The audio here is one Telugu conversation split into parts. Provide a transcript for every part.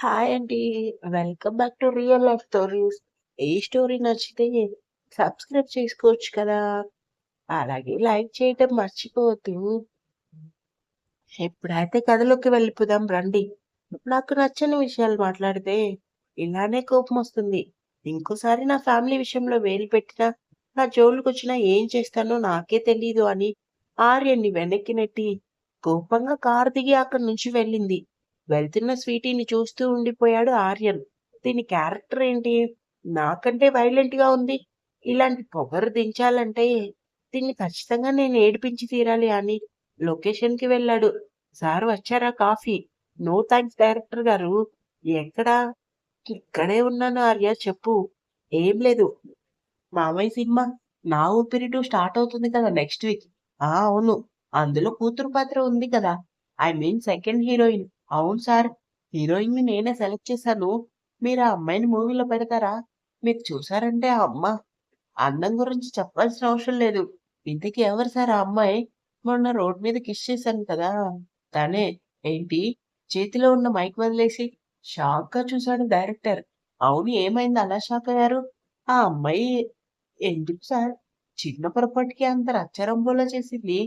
హాయ్ అండి. Welcome back to real life stories. ఈ స్టోరీ నచ్చితే సబ్స్క్రైబ్ చేసుకోవచ్చు కదా! అలాగే లైక్ చేయటం మర్చిపోవద్దు. ఎప్పుడైతే కథలోకి వెళ్ళిపోదాం రండి. నాకు నచ్చని విషయాలు మాట్లాడితే ఇలానే కోపం వస్తుంది ఇంకోసారి నా ఫ్యామిలీ విషయంలో వేలు పెట్టినా, నా జోలికొచ్చినా ఏం చేస్తానో నాకే తెలీదు అని ఆర్యన్ని వెనక్కి నెట్టి కోపంగా కారు దిగి అక్కడి నుంచి వెళ్ళింది. వెళ్తున్న స్వీటీని చూస్తూ ఉండిపోయాడు ఆర్యన్. దీని క్యారెక్టర్ ఏంటి? నాకంటే వైలెంట్గా ఉంది. ఇలాంటి పొగరు దించాలంటే దీన్ని ఖచ్చితంగా నేను ఏడిపించి తీరాలి అని లొకేషన్కి వెళ్ళాడు. సార్ వచ్చారా కాఫీ? నో థ్యాంక్స్ డైరెక్టర్ గారు. ఎక్కడా? ఇక్కడే ఉన్నాను ఆర్య చెప్పు. ఏం లేదు. మామయ్య సినిమా నా ఊపిరి టూ స్టార్ట్ అవుతుంది కదా నెక్స్ట్ వీక్. ఆ అవును. అందులో కూతురు పాత్ర ఉంది కదా. I mean second heroine. అవును సార్. హీరోయిన్ని నేనే సెలెక్ట్ చేశాను. మీరు ఆ అమ్మాయిని మూవీలో పెడతారా? మీరు చూసారంటే ఆ అమ్మ అందం గురించి చెప్పాల్సిన అవసరం లేదు. ఇంతకీ ఎవరు సార్ ఆ అమ్మాయి? మొన్న రోడ్ మీద కిష్ చేశాను కదా! తనే. ఏంటి? చేతిలో ఉన్న మైక్ వదిలేసి షాక్గా చూశాడు డైరెక్టర్. అవును ఏమైంది అలా షాక్ అయ్యారు? ఆ అమ్మాయి ఎందుకు సార్? చిన్న పొరపాటుకి అంత రచ్చరంబోలా చేసింది.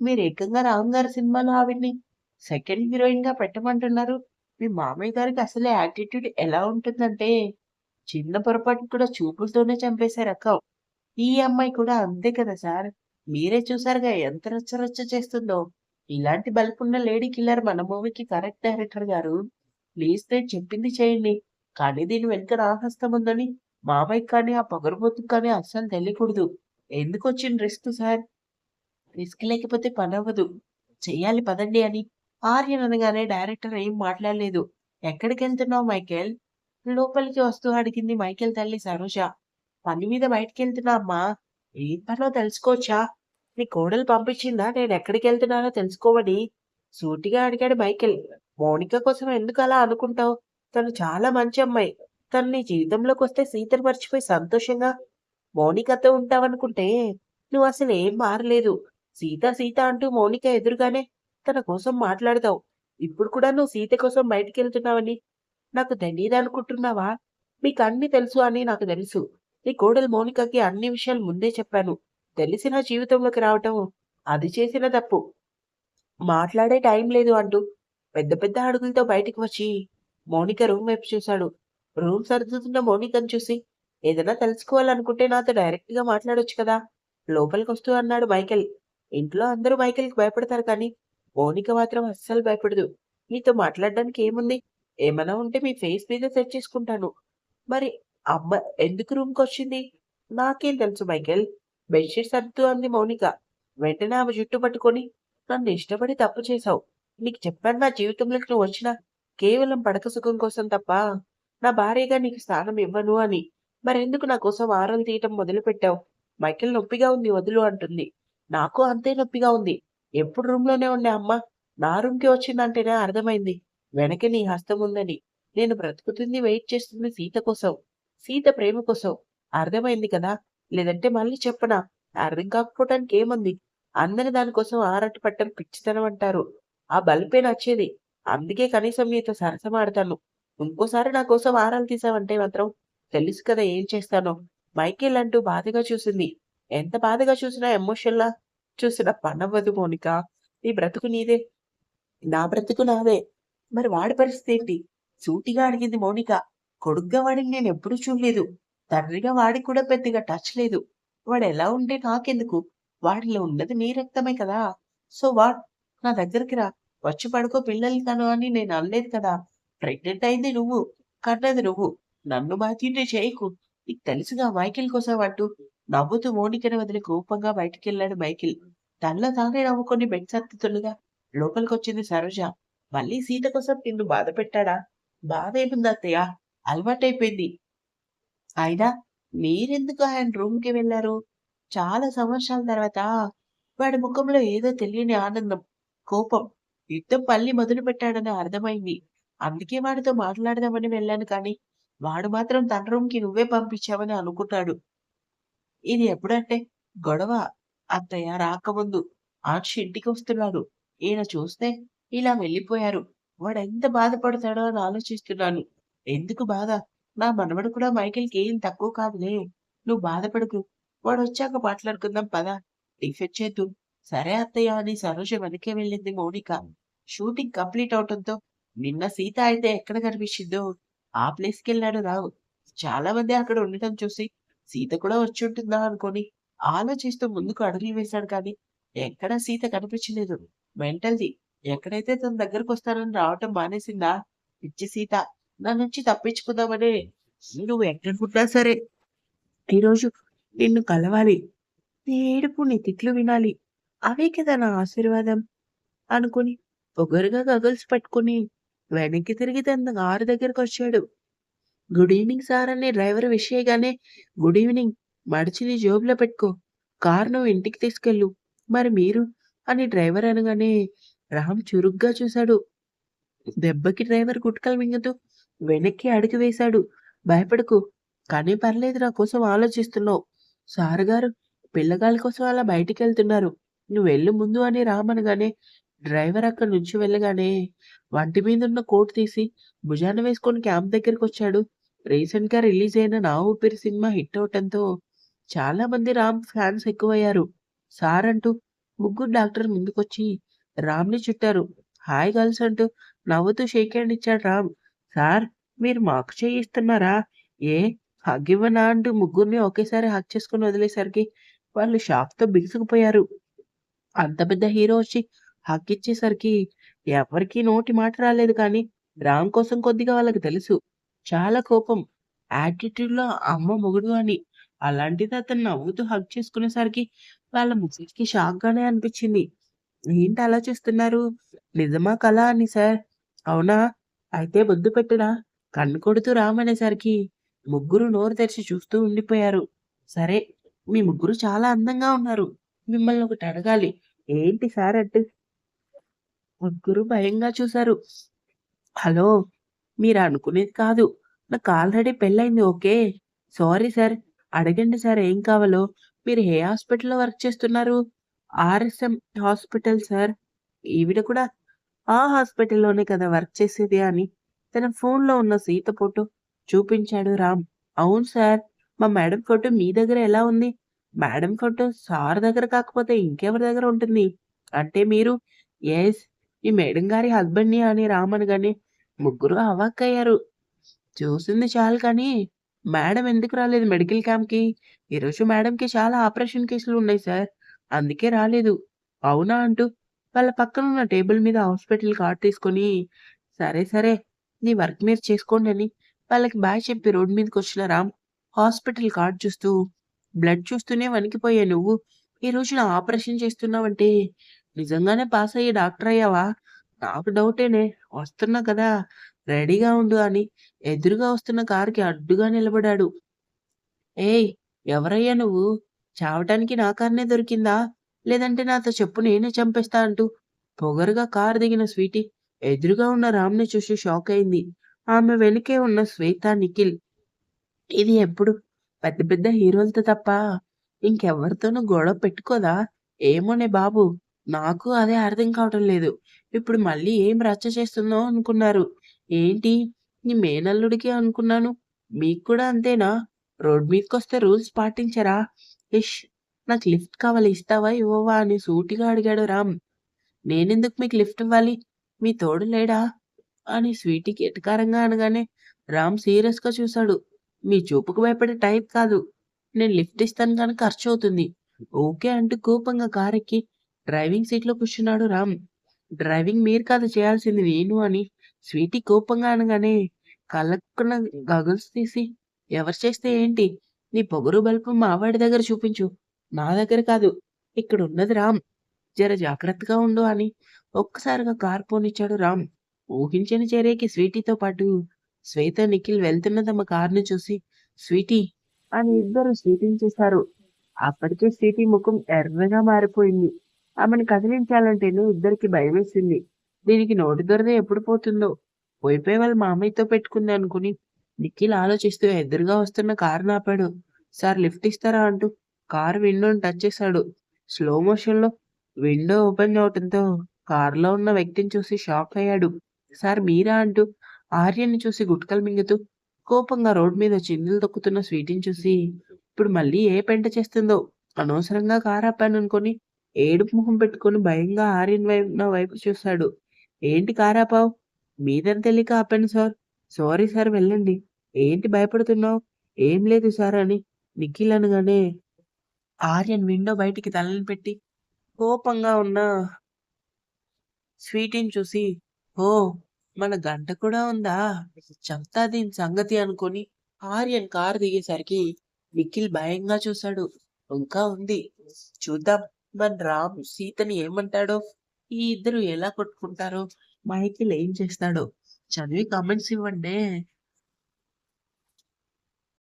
మీరు ఏకంగా రామ్ గారి సినిమాలో ఆవిడ్ని సెకండ్ హీరోయిన్గా పెట్టమంటున్నారు. మీ మామయ్య గారికి అసలే యాటిట్యూడ్ ఎలా ఉంటుందంటే చిన్న పొరపాటు కూడా చూపులతోనే చంపేశారు అక్క ఈ అమ్మాయి కూడా అంతే కదా సార్. మీరే చూసారుగా ఎంత రచ్చరచ్చ చేస్తుందో. ఇలాంటి బలుపున్న లేడీ కిల్లర్ మన మూవీకి కరెక్ట్ డైరెక్టర్ గారు. ప్లీజ్ నేను చెప్పింది చేయండి. కానీ దీని వెనుక రాహస్తం ఉందని మామయ్యకి కానీ ఆ పొగరుబోతుకి కానీ అస్సలు తెలియకూడదు. ఎందుకు వచ్చింది రిస్క్ సార్? రిస్క్ లేకపోతే పని అవ్వదు చేయాలి పదండి అని ఆర్యన్ అనగానే డైరెక్టర్ ఏం మాట్లాడలేదు. ఎక్కడికెళ్తున్నావు మైకేల్? లోపలికి వస్తూ అడిగింది మైకేల్ తల్లి సరోజ. పని మీద బయటికెళ్తున్నా అమ్మా. ఏం పనో తెలుసుకోవచ్చా? నీ కోడలు పంపించిందా నేను ఎక్కడికెళ్తున్నానో తెలుసుకోమని? సూటిగా అడిగాడు మైకేల్. మౌనిక కోసం ఎందుకు అలా అనుకుంటావు? తను చాలా మంచి అమ్మాయి. తను నీ జీవితంలోకి వస్తే సీతను మర్చిపోయి సంతోషంగా మౌనికతో ఉంటావనుకుంటే నువ్వు అసలు ఏం మారలేదు. సీత సీత అంటూ మౌనిక ఎదురుగానే తన కోసం మాట్లాడతావు. ఇప్పుడు కూడా నువ్వు సీత కోసం బయటికి వెళ్తున్నావని నాకు తెలీదనుకుంటున్నావా? మీకు అన్ని తెలుసు అని నాకు తెలుసు. నీ కోడలు మౌనికకి అన్ని విషయాలు ముందే చెప్పాను. తెలిసి నా జీవితంలోకి రావటం అది చేసిన తప్పు. మాట్లాడే టైం లేదు అంటూ పెద్ద పెద్ద అడుగులతో బయటికి వచ్చి మౌనిక రూమ్ వైపు చూశాడు. రూమ్ సర్దుతున్న మౌనికను చూసి ఏదైనా తెలుసుకోవాలనుకుంటే నాతో డైరెక్ట్గా మాట్లాడొచ్చు కదా! లోపలికొస్తూ అన్నాడు మైకెల్ ఇంట్లో అందరూ మైకెల్కి భయపడతారు కానీ మౌనిక మాత్రం అస్సలు భయపడదు. నీతో మాట్లాడడానికి ఏముంది? ఏమైనా ఉంటే మీ ఫేస్ మీద సెట్ చేసుకుంటాను. మరి అమ్మ ఎందుకు రూమ్కి వచ్చింది నాకేం తెలుసు మైకేల్. బెడ్‌షీట్ సర్దు అంది మౌనిక. వెంటనే ఆమె జుట్టు పట్టుకొని నన్ను ఇష్టపడి తప్పు చేశావు. నీకు చెప్పాను నా జీవితంలోకి నువ్వు వచ్చినా కేవలం పడక సుఖం కోసం తప్ప నా భార్యగా నీకు స్థానం ఇవ్వను అని. మరెందుకు నా కోసం ఆరలు తీయటం మొదలుపెట్టావు? మైకేల్ నొప్పిగా ఉంది వదులు అంటుంది. నాకు అంతే నొప్పిగా ఉంది. ఎప్పుడు రూమ్‌లోనే ఉండే అమ్మ నా రూమ్‌కి వచ్చిందంటేనే అర్థమైంది. వెనక నీ హస్తం ఉందని. నేను బ్రతుకుతుంది వెయిట్ చేస్తుంది సీత కోసం. సీత ప్రేమ కోసం. అర్థమైంది కదా! లేదంటే మళ్ళీ చెప్పనా? అర్థం కాకపోవటానికి ఏముంది? అందరి దానికోసం ఆరాటపడటం పిచ్చితనం అంటారు. ఆ బల్పే నచ్చేది. అందుకే కనీసం నీతో సరసమాడతాను. ఇంకోసారి నా కోసం ఆరాలు తీసావంటే మాత్రం తెలుసు కదా ఏం చేస్తానో. మైకేల్ అంటూ బాధగా చూసింది. ఎంత బాధగా చూసినా ఎమోషన్‌లా చూసినా పనవ్వదు మోనిక నీ బ్రతుకు నీదే. నా బ్రతుకు నాదే. మరి వాడి పరిస్థితి ఏంటి? సూటిగా అడిగింది మౌనిక. కొడుగ్గా వాడిని నేను ఎప్పుడూ చూడలేదు. తండ్రిగా వాడికి కూడా పెద్దగా టచ్ లేదు. వాడు ఎలా ఉంటే నాకెందుకు? వాడిలో ఉన్నది నీ రక్తమే కదా! సో వా నా దగ్గరికి రా. వచ్చి పడుకో పిల్లల్ని తను అని నేను అనలేదు కదా! ప్రెగ్నెంట్ అయింది నువ్వు. కన్నది నువ్వు. నన్ను బాధ్యుడిని చేయకు. నీకు తెలుసుగా మైకిల్ కోసం అంటూ నవ్వుతూ మోనికను వదిలి కోపంగా బయటికెళ్ళాడు మైకిల్ తనలో తానే నవ్వుకొని బెడ్ సర్దుతుండగా లోపలికొచ్చింది సరోజ. మళ్ళీ సీత కోసం నిన్ను బాధ పెట్టాడా? బాధేముంది అత్తయ్య? అలవాటైపోయింది. అయినా మీరెందుకు ఆయన రూమ్‌కి వెళ్ళారు? చాలా సంవత్సరాల తర్వాత వాడి ముఖంలో ఏదో తెలియని ఆనందం, కోపం, యుద్ధం మొదలు పెట్టాడని అర్థమైంది. అందుకే వాడితో మాట్లాడదామని వెళ్ళాను కానీ వాడు మాత్రం తన రూమ్‌కి నువ్వే పంపించావని అనుకున్నాడు. ఇది ఎప్పుడంటే గొడవ అత్తయ్య రాకముందు. ఆచి ఇంటికి వస్తున్నాడు ఈయన చూస్తే ఇలా వెళ్ళిపోయారు. వాడెంత బాధపడతాడో అని ఆలోచిస్తున్నాను. ఎందుకు బాధ? నా మనవడు కూడా మైకిల్కి ఏం తక్కువ కాదులే. నువ్వు బాధపడకు. వాడొచ్చాక మాట్లాడుకుందాం పదా టిఫిన్ చేద్దు సరే అత్తయ్య అని సరోజ వెనకే వెళ్ళింది మౌనిక. షూటింగ్ కంప్లీట్ అవటంతో నిన్న సీత అయితే ఎక్కడ కనిపించిందో ఆ ప్లేస్‌కెళ్ళాడు రావు. చాలా మంది అక్కడ ఉండటం చూసి సీత కూడా వచ్చి ఉంటుందా అనుకోని ఆలోచిస్తూ ముందుకు అడుగులు వేశాడు కానీ ఎక్కడా సీత కనిపించలేదు. మెంటల్‌ది. ఎక్కడైతే తన దగ్గరకొస్తానని రావటం మానేసిందా పిచ్చి సీత. నా నుంచి తప్పించుకుందామనే నువ్వు ఎక్కడున్నా సరే ఈరోజు నిన్ను కలవాలి. నీ ఏడుపు, నీ తిట్లు వినాలి. అవే కదా నా ఆశీర్వాదం అనుకుని పొగరుగా గగుల్స్ పట్టుకుని వెనక్కి తిరిగి తన కారు దగ్గరకొచ్చాడు. గుడ్ ఈవెనింగ్ సార్ అని డ్రైవర్ విషయగానే గుడ్ ఈవెనింగ్ మడిచి జోబులో జేబులో పెట్టుకో. కారు నువ్వు ఇంటికి తీసుకెళ్ళు. మరి మీరు అని డ్రైవర్ అనగానే రామ్ చురుగ్గా చూశాడు. దెబ్బకి డ్రైవర్ గుట్కలు మింగుతూ వెనక్కి అడుగు వేశాడు. భయపడకు. కానీ పర్లేదు నా కోసం ఆలోచిస్తున్నావు. సార్ గారు పిల్లగాళ్ళ కోసం అలా బయటికి వెళ్తున్నారు నువ్వు వెళ్ళు ముందు అని రామ్ అనగానే డ్రైవర్ అక్కడి నుంచి వెళ్ళగానే వంటి మీద ఉన్న కోట్ తీసి భుజాన వేసుకొని క్యాంప్ దగ్గరికి వచ్చాడు రీసెంట్‌గా రిలీజ్ అయిన 'నా ఊపిరి' సినిమా హిట్ అవటంతో చాలా మంది రామ్ ఫ్యాన్స్ ఎక్కువయ్యారు. సార్ అంటూ ముగ్గురు డాక్టర్ ముందుకొచ్చి రామ్‌ని చుట్టారు. హాయ్ గర్ల్స్ అంటూ నవ్వుతూ షేక్ హ్యాండ్ ఇచ్చాడు రామ్. సార్ మీరు మాకు చేయిస్తున్నారా ఏ హగ్ ఇవ్వనా అంటూ ముగ్గురిని ఒకేసారి హగ్ చేసుకొని వదిలేసరికి వాళ్ళు షాక్‌తో బిగుసుకుపోయారు. అంత పెద్ద హీరో వచ్చి హక్ ఇచ్చేసరికి ఎవరికీ నోటి మాట రాలేదు కానీ రామ్ కోసం కొద్దిగా వాళ్ళకి తెలుసు. చాలా కోపం. యాటిట్యూడ్‌లో అమ్మ మొగుడు అని. అలాంటిది అతను నవ్వుతూ హగ్ చేసుకునేసరికి వాళ్ళ ముగ్గురికి షాక్‌గానే అనిపించింది. ఏంటి అలా చేస్తున్నారు నిజమా కళ అని సార్. అవునా? అయితే బొద్దు పెట్టునా? కన్ను కొడుతూ రామనేసరికి ముగ్గురు నోరు తెరిచి చూస్తూ ఉండిపోయారు. సరే మీ ముగ్గురు చాలా అందంగా ఉన్నారు. మిమ్మల్ని ఒకటి అడగాలి. ఏంటి సార్ అంటే ముగ్గురు భయంగా చూశారు. హలో! మీరు అనుకునేది కాదు. నాకు ఆల్రెడీ పెళ్ళైంది ఓకే. Sorry sir. అడగండి సార్ ఏం కావాలో? మీరు ఏ హాస్పిటల్‌లో వర్క్ చేస్తున్నారు? RSM hospital sir. ఈవిడ కూడా ఆ హాస్పిటల్‌లోనే కదా వర్క్ చేసేది అని తన ఫోన్‌లో ఉన్న సీత ఫోటో చూపించాడు రామ్. అవును సార్. మా మేడం ఫోటో మీ దగ్గర ఎలా ఉంది? మేడం ఫోటో సార్ దగ్గర కాకపోతే ఇంకెవరి దగ్గర ఉంటుంది? అంటే మీరు ఎస్ మీ మేడం గారి హస్బెండ్‌ని అని రామ్ అనగానే ముగ్గురు అవాక్కయ్యారు. చూసింది చాలు కానీ మేడం ఎందుకు రాలేదు మెడికల్ క్యాంప్‌కి? ఈరోజు మేడంకి చాలా ఆపరేషన్ కేసులు ఉన్నాయి సార్. అందుకే రాలేదు. అవునా అంటూ వాళ్ళ పక్కన ఉన్న టేబుల్ మీద హాస్పిటల్ కార్డ్ తీసుకొని సరే సరే నీ వర్క్ మీరు చేసుకోండి అని వాళ్ళకి బాయ్ చెప్పి రోడ్ మీదకొచ్చిన రామ్ హాస్పిటల్ కార్డ్ చూస్తూ బ్లడ్ చూస్తూనే వణికిపోయా నువ్వు ఈరోజు నా ఆపరేషన్ చేస్తున్నావంటే నిజంగానే పాస్ అయ్యే డాక్టర్ అయ్యావా? నాకు డౌటేనే. వస్తున్నా కదా! రెడీగా ఉండు అని ఎదురుగా వస్తున్న కారుకి అడ్డుగా నిలబడాడు. ఏయ్! ఎవరయ్యా నువ్వు? చావటానికి నా కారునే దొరికిందా? లేదంటే నాతో చెప్పు నేనే చంపేస్తా అంటూ పొగరుగా కారు దిగిన స్వీటీ ఎదురుగా ఉన్న రామ్‌ని చూసి షాక్ అయింది. ఆమె వెనుకే ఉన్న శ్వేత, నిఖిల్. ఇది ఎప్పుడు పెద్ద పెద్ద హీరోలతో తప్ప ఇంకెవరితోనూ గొడవ పెట్టుకోదా? ఏమోనే బాబు! నాకు అదే అర్థం కావటం లేదు. ఇప్పుడు మళ్ళీ ఏం రచ్చ చేస్తుందో అనుకున్నారు. ఏంటి? నీ మేనల్లుడికి అనుకున్నాను. మీకు కూడా అంతేనా? రోడ్ మీదకొస్తే రూల్స్ పాటించరా? ఇష్! నాకు లిఫ్ట్ కావాలి ఇస్తావా? ఇవ్వవా? అని సూటిగా అడిగాడు రామ్. నేనెందుకు మీకు లిఫ్ట్ ఇవ్వాలి? మీ తోడు లేడా? అని స్వీటీకి ఎటకారంగా అనగానే రామ్ సీరియస్‌గా చూశాడు. మీ చూపుకు భయపడే టైప్ కాదు. నేను లిఫ్ట్ ఇస్తాను కానీ ఖర్చు అవుతుంది ఓకే అంటూ కోపంగా కారెక్కి డ్రైవింగ్ సీట్‌లో కూర్చున్నాడు రామ్. డ్రైవింగ్ మీరు కాదు చేయాల్సింది నేను అని స్వీటీ కోపంగా అనగానే కళ్ళకున్న గగుల్స్ తీసి ఎవరు చేస్తే ఏంటి? నీ పొగరు బల్పు మావాడి దగ్గర చూపించు. నా దగ్గర కాదు. ఇక్కడ ఉన్నది రామ్. జర జాగ్రత్తగా ఉండు అని ఒక్కసారిగా కార్ పోనిచ్చాడు రామ్. ఊహించని చర్యకి స్వీటీతో పాటు శ్వేత, నిఖిల్ వెళ్తున్న తమ కార్‌ని చూసి స్వీటీ అని ఇద్దరు స్వీటింగ్ చేశారు అప్పటికే స్వీటీ ముఖం ఎర్రగా మారిపోయింది. ఆమెను కదిలించాలంటేనే ఇద్దరికి భయమేసింది. దీనికి నోటి దొరద ఎప్పుడు పోతుందో? పోయిపోయి వాళ్ళ మామయ్యతో పెట్టుకుంది అనుకుని నిఖిల్ ఆలోచిస్తూ ఎదురుగా వస్తున్న కారు ఆపాడు. సార్ లిఫ్ట్ ఇస్తారా? అంటూ కారు విండోని టచ్ చేశాడు. స్లో మోషన్‌లో విండో ఓపెన్ అవటంతో కారులో ఉన్న వ్యక్తిని చూసి షాక్ అయ్యాడు. సార్ మీరా అంటూ ఆర్యని చూసి గుట్కలు మింగుతూ కోపంగా రోడ్ మీద చిందులు తొక్కుతున్న స్వీటిని చూసి ఇప్పుడు మళ్ళీ ఏ పెంట చేస్తుందో అనవసరంగా కారు ఆపాననుకొని ఏడుపు ముఖం పెట్టుకొని భయంగా ఆర్యన్ వైపు నా వైపు చూశాడు ఏంటి కారాపావు? మీదని తెలియక ఆపాను సార్. సారీ సార్ వెళ్ళండి. ఏంటి భయపడుతున్నావు? ఏం లేదు సార్ అని నిఖిల్ అనగానే ఆర్యన్ విండో బయటికి తలని పెట్టి కోపంగా ఉన్న స్వీటీని చూసి ఓ మన గంట కూడా ఉందా? చెప్తా దీని సంగతి అనుకొని ఆర్యన్ కారు దిగేసరికి నిఖిల్ భయంగా చూశాడు ఇంకా ఉంది. చూద్దాం. మన రాము సీతని ఏమంటాడో? ఈ ఇద్దరు ఎలా కొట్టుకుంటారో? మైకిల్ ఏం చేస్తాడో? చదివి కామెంట్స్ ఇవ్వండి.